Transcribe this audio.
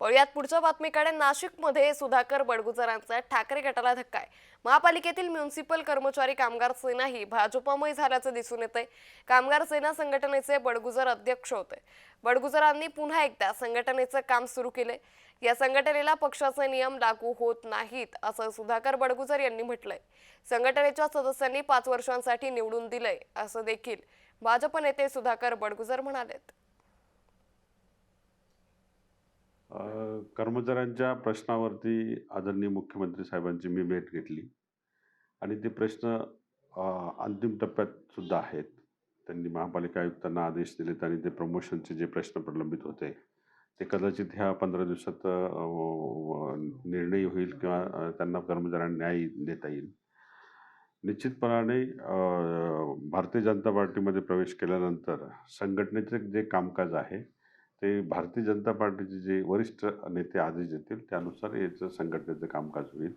वळूयात पुढच्या बातमीकडे नाशिकमध्ये सुधाकर बडगुजरांचा ठाकरे गटाला धक्का आहे. महापालिकेतील म्युन्सिपल कर्मचारी कामगार सेना ही भाजपामय झाल्याचं दिसून येते कामगार सेना संघटनेचे बडगुजर अध्यक्ष होते. बडगुजरांनी पुन्हा एकदा संघटनेचं काम सुरू केले या संघटनेला पक्षाचे नियम लागू होत नाहीत असं सुधाकर बडगुजर यांनी म्हटलंय. संघटनेच्या सदस्यांनी पाच वर्षांसाठी निवडून दिलंय असं देखील भाजप नेते सुधाकर बडगुजर म्हणालेत. कर्मचाऱ्यांच्या प्रश्नावरती आदरणीय मुख्यमंत्री साहेबांची मी भेट घेतली. आणि ते प्रश्न अंतिम टप्प्यात सुद्धा आहेत. त्यांनी महापालिका आयुक्तांना आदेश दिलेत आणि ते प्रमोशनचे जे प्रश्न प्रलंबित होते ते कदाचित ह्या पंधरा दिवसात निर्णय होईल किंवा त्यांना कर्मचाऱ्यांना न्याय देता येईल. निश्चितपणाने भारतीय जनता पार्टीमध्ये प्रवेश केल्यानंतर संघटनेचे जे कामकाज आहे ते भारतीय जनता पार्टीचे जे वरिष्ठ नेते आदेश देतील त्यानुसार याचं संघटनेचं कामकाज होईल.